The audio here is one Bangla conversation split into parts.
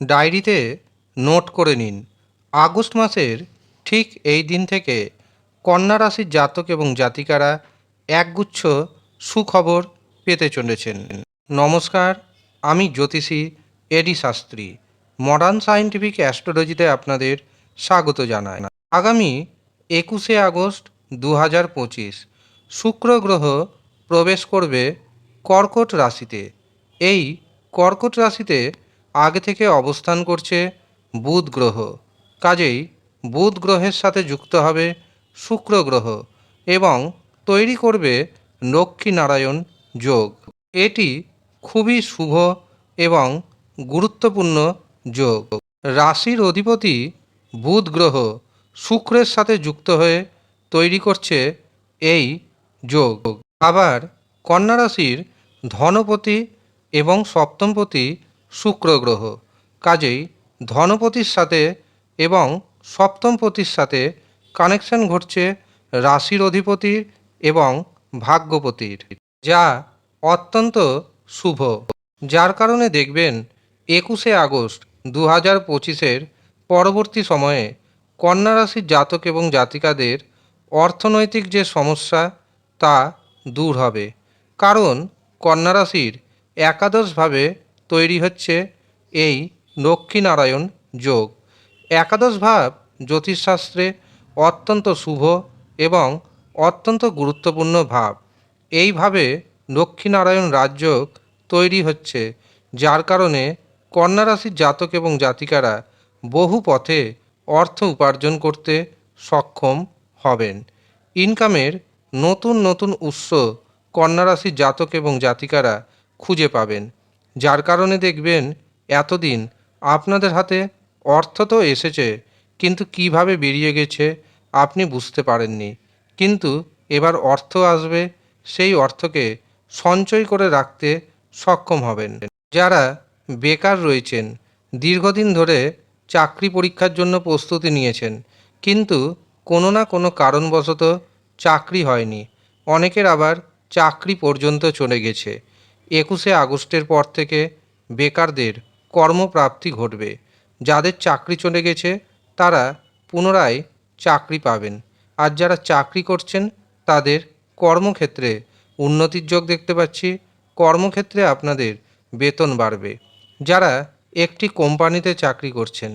ডায়েরিতে নোট করে নিন। আগস্ট মাসের ঠিক এই দিন থেকে কন্যা রাশির জাতক এবং জাতিকারা একগুচ্ছ সুখবর পেতে চলেছেন। নমস্কার, আমি জ্যোতিষী এডি শাস্ত্রী। মডার্ন সায়েন্টিফিক অ্যাস্ট্রোলজিতে আপনাদের স্বাগত জানাই। আগামী একুশে আগস্ট দু হাজার পঁচিশ, শুক্র গ্রহ প্রবেশ করবে কর্কট রাশিতে। এই কর্কট রাশিতে আগে থেকে অবস্থান করছে বুধ গ্রহ। কাজেই বুধ গ্রহের সাথে যুক্ত হবে শুক্র গ্রহ এবং তৈরি করবে লক্ষ্মীনারায়ণ যোগ। এটি খুবই শুভ এবং গুরুত্বপূর্ণ যোগ। রাশির অধিপতি বুধ গ্রহ শুক্রের সাথে যুক্ত হয়ে তৈরি করছে এই যোগ। আবার কন্যা রাশির ধনপতি এবং সপ্তমপতি শুক্র গ্রহ কাজেই ধনপতির সাথে এবং সপ্তমপতির সাথে কানেকশন ঘটছে রাশির অধিপতির এবং ভাগ্যপতির, যা অত্যন্ত শুভ। যার কারণে দেখবেন একুশে আগস্ট দু হাজার পঁচিশের পরবর্তী সময়ে কন্যা রাশির জাতক এবং জাতিকাদের অর্থনৈতিক যে সমস্যা, তা দূর হবে। কারণ কন্যা রাশির একাদশভাবে তৈরি হচ্ছে এই লক্ষ্মীনারায়ণ যোগ। একাদশ ভাব জ্যোতিষশাস্ত্রে অত্যন্ত শুভ এবং অত্যন্ত গুরুত্বপূর্ণ ভাব। এইভাবে লক্ষ্মীনারায়ণ রাজযোগ তৈরি হচ্ছে, যার কারণে কন্যা রাশির জাতক এবং জাতিকারা বহু পথে অর্থ উপার্জন করতে সক্ষম হবেন। ইনকামের নতুন নতুন উৎস কন্যা রাশির জাতক এবং জাতিকারা খুঁজে পাবেন। যার কারণে দেখবেন এতদিন আপনাদের হাতে অর্থ তো এসেছে, কিন্তু কীভাবে বেরিয়ে গেছে আপনি বুঝতে পারেননি। কিন্তু এবার অর্থ আসবে, সেই অর্থকে সঞ্চয় করে রাখতে সক্ষম হবেন। যারা বেকার রয়েছেন, দীর্ঘদিন ধরে চাকরি পরীক্ষার জন্য প্রস্তুতি নিয়েছেন, কিন্তু কোনো না কোনো কারণবশত চাকরি হয়নি। অনেকের আবার চাকরি পর্যন্ত চলে গেছে। একুশে আগস্টের পর থেকে বেকারদের কর্মপ্রাপ্তি ঘটবে। যাদের চাকরি চলে গেছে, তারা পুনরায় চাকরি পাবেন। আর যারা চাকরি করছেন, তাদের কর্মক্ষেত্রে উন্নতির যোগ দেখতে পাচ্ছি। কর্মক্ষেত্রে আপনাদের বেতন বাড়বে। যারা একটি কোম্পানিতে চাকরি করছেন,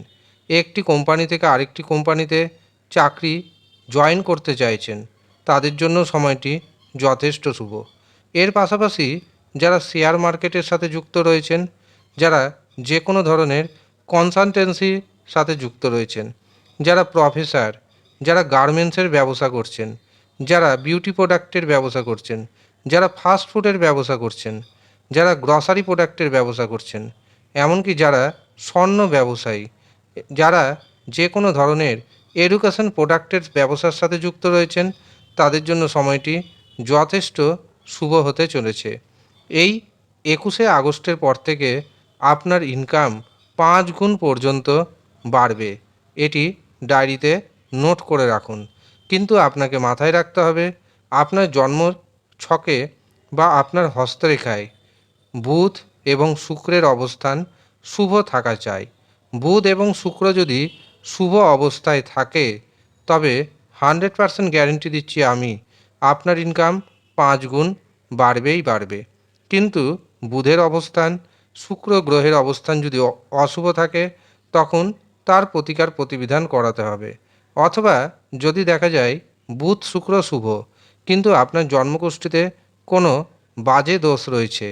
একটি কোম্পানি থেকে আরেকটি কোম্পানিতে চাকরি জয়েন করতে চাইছেন, তাদের জন্য সময়টি যথেষ্ট শুভ। এর পাশাপাশি যারা শেয়ার মার্কেটের সাথে যুক্ত রয়েছেন, যারা যে কোনো ধরনের কনসালটেন্সির সাথে যুক্ত রয়েছেন, যারা প্রফেসর, যারা গার্মেন্টসের ব্যবসা করছেন, যারা বিউটি প্রোডাক্টের ব্যবসা করছেন, যারা ফাস্ট ফুডের ব্যবসা করছেন, যারা গ্রসারি প্রোডাক্টের ব্যবসা করছেন, এমনকি যারা স্বর্ণ ব্যবসায়ী, যারা যে কোনো ধরনের এডুকেশন প্রোডাক্টের ব্যবসার সাথে যুক্ত রয়েছেন, তাদের জন্য সময়টি যথেষ্ট শুভ হতে চলেছে। এই একুশে আগস্টের পর থেকে আপনার ইনকাম পাঁচ গুণ পর্যন্ত বাড়বে। এটি ডায়েরিতে নোট করে রাখুন। কিন্তু আপনাকে মাথায় রাখতে হবে, আপনার জন্ম ছকে বা আপনার হস্তরেখায় বুধ এবং শুক্রের অবস্থান শুভ থাকা চাই। বুধ এবং শুক্র যদি শুভ অবস্থায় থাকে, তবে হান্ড্রেড পারসেন্ট গ্যারেন্টি দিচ্ছি আমি, আপনার ইনকাম পাঁচ গুণ বাড়বেই বাড়বে। কিন্তু বুধের অবস্থান, শুক্র গ্রহের অবস্থান যদি অশুভ থাকে, তখন তার প্রতিকার প্রতিবিধান করাতে হবে। অথবা যদি দেখা যায়, বুধ, শুক্র শুভ, কিন্তু আপনার জন্মগোষ্ঠীতে কোনো বাজে দোষ রয়েছে,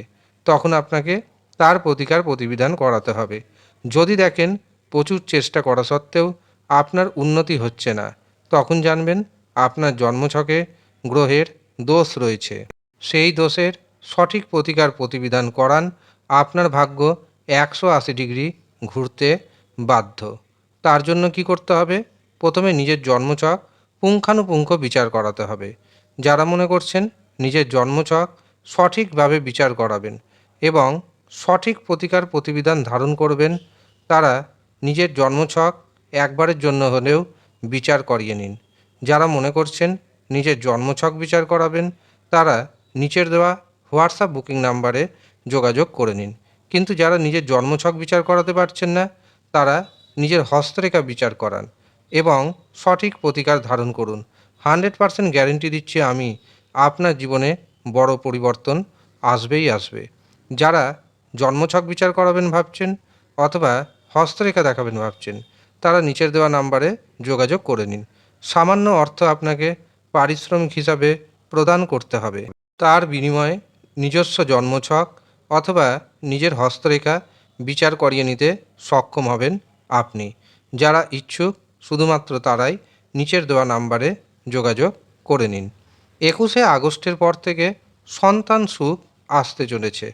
তখন আপনাকে তার প্রতিকার প্রতিবিধান করাতে হবে। যদি দেখেন প্রচুর চেষ্টা করা সত্ত্বেও আপনার উন্নতি হচ্ছে না, তখন জানবেন আপনার জন্মছকে গ্রহের দোষ রয়েছে। সেই দোষের সঠিক প্রতিকার প্রতিবিধান করান। আপনার ভাগ্য একশো আশি ডিগ্রি ঘুরতে বাধ্য। তার জন্য কি করতে হবে? প্রথমে নিজের জন্মছক পুঙ্খানুপুঙ্খ বিচার করাতে হবে। যারা মনে করছেন নিজের জন্মছক সঠিকভাবে বিচার করাবেন এবং সঠিক প্রতিকার প্রতিবিধান ধারণ করবেন, তারা নিজের জন্মছক একবারের জন্য হলেও বিচার করিয়ে নিন। যারা মনে করছেন নিজের জন্মছক বিচার করাবেন, তারা নিচের দেওয়া হোয়াটসঅ্যাপ বুকিং নাম্বারে যোগাযোগ করে নিন। কিন্তু যারা নিজের জন্মছক বিচার করাতে পারছেন না, তারা নিজের হস্তরেখা বিচার করান এবং সঠিক প্রতিকার ধারণ করুন। হান্ড্রেড পারসেন্ট গ্যারেন্টি দিচ্ছি আমি, আপনার জীবনে বড় পরিবর্তন আসবেই আসবে। যারা জন্মছক বিচার করাবেন ভাবছেন অথবা হস্তরেখা দেখাবেন ভাবছেন, তারা নিচের দেওয়া নাম্বারে যোগাযোগ করে নিন। সামান্য অর্থ আপনাকে পারিশ্রমিক হিসাবে প্রদান করতে হবে। তার বিনিময়ে নিজস্ব জন্মছক অথবা নিজের হস্তরেখা বিচার করিয়ে নিতে সক্ষম হবেন আপনি। যারা ইচ্ছুক, শুধুমাত্র তারাই নিচের দেওয়া নাম্বারে যোগাযোগ করে নিন। একুশে আগস্টের পর থেকে সন্তান সুখ আসতে চলেছে।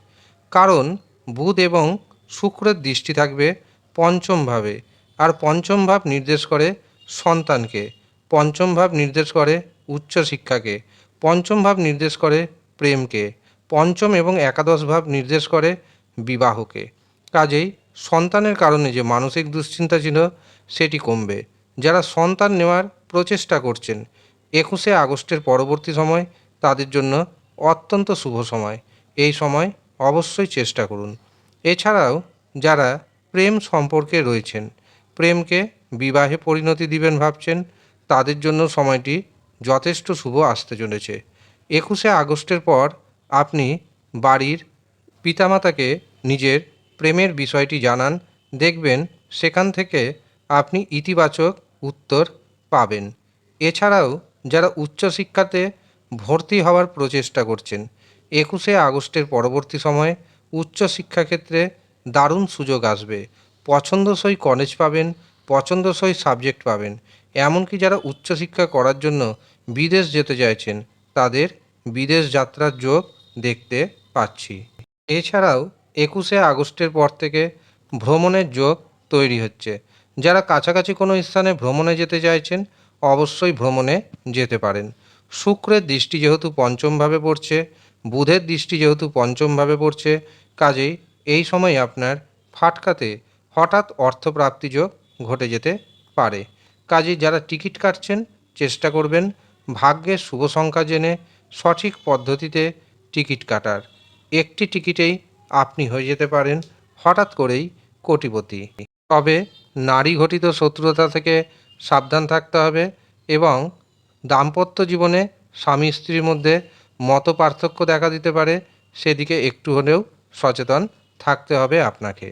কারণ বুধ এবং শুক্রের দৃষ্টি থাকবে পঞ্চমভাবে আর পঞ্চম ভাব নির্দেশ করে সন্তানকে। পঞ্চম ভাব নির্দেশ করে উচ্চশিক্ষাকে। পঞ্চম ভাব নির্দেশ করে প্রেমকে। পঞ্চম এবং একাদশ ভাব নির্দেশ করে বিবাহকে। কাজেই সন্তানের কারণে যে মানসিক দুশ্চিন্তা ছিল, সেটি কমবে। যারা সন্তান নেওয়ার প্রচেষ্টা করছেন, একুশে আগস্টের পরবর্তী সময় তাদের জন্য অত্যন্ত শুভ সময়। এই সময় অবশ্যই চেষ্টা করুন। এছাড়াও যারা প্রেম সম্পর্কে রয়েছেন, প্রেমকে বিবাহে পরিণতি দিবেন ভাবছেন, তাদের জন্য সময়টি যথেষ্ট শুভ আসতে চলেছে। একুশে আগস্টের পর আপনি বাড়ির পিতামাতাকে নিজের প্রেমের বিষয়টি জানান, দেখবেন সেখান থেকে আপনি ইতিবাচক উত্তর পাবেন। এছাড়াও যারা উচ্চশিক্ষাতে ভর্তি হওয়ার প্রচেষ্টা করছেন, একুশে আগস্টের পরবর্তী সময়ে উচ্চশিক্ষা ক্ষেত্রে দারুণ সুযোগ আসবে। পছন্দসই কলেজ পাবেন, পছন্দসই সাবজেক্ট পাবেন। এমনকি যারা উচ্চশিক্ষা করার জন্য বিদেশ যেতে চাইছেন, তাদের বিদেশ যাত্রার যোগ দেখতে পাচ্ছি। এছাড়াও একুশে আগস্টের পর থেকে ভ্রমণের যোগ তৈরি হচ্ছে। যারা কাছাকাছি কোনো স্থানে ভ্রমণে যেতে চাইছেন, অবশ্যই ভ্রমণে যেতে পারেন। শুক্রের দৃষ্টি যেহেতু পঞ্চমভাবে পড়ছে, বুধের দৃষ্টি যেহেতু পঞ্চমভাবে পড়ছে, কাজেই এই সময় আপনার ফাটকাতে হঠাৎ অর্থপ্রাপ্তি যোগ ঘটে যেতে পারে। কাজেই যারা টিকিট কাটছেন, চেষ্টা করবেন ভাগ্যের শুভ সংখ্যা জেনে সঠিক পদ্ধতিতে টিকিট কাটার। একটি টিকিটেই আপনি হয়ে যেতে পারেন হঠাৎ করেই কোটিপতি। তবে নারী ঘটিত শত্রুতা থেকে সাবধান থাকতে হবে এবং দাম্পত্য জীবনে স্বামী স্ত্রীর মধ্যে মত পার্থক্য দেখা দিতে পারে, সেদিকে একটু হলেও সচেতন থাকতে হবে আপনাকে।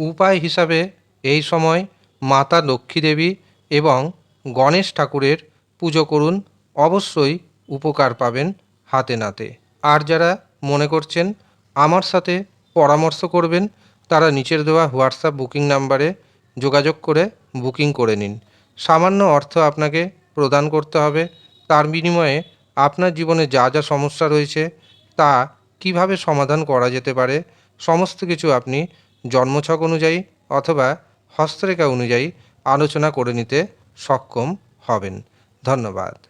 উপায় হিসাবে এই সময় মাতা লক্ষ্মী দেবী এবং গণেশ ঠাকুরের পুজো করুন, অবশ্যই উপকার পাবেন হাতে নাতে। আর যারা মনে করছেন আমার সাথে পরামর্শ করবেন, তারা নিচের দেওয়া হোয়াটসঅ্যাপ বুকিং নাম্বারে যোগাযোগ করে বুকিং করে নিন। সামান্য অর্থ আপনাকে প্রদান করতে হবে। তার বিনিময়ে আপনার জীবনে যা যা সমস্যা রয়েছে, তা কীভাবে সমাধান করা যেতে পারে, সমস্ত কিছু আপনি জন্মছক অনুযায়ী অথবা হস্তরেখা অনুযায়ী আলোচনা করে নিতে সক্ষম হবেন। ধন্যবাদ।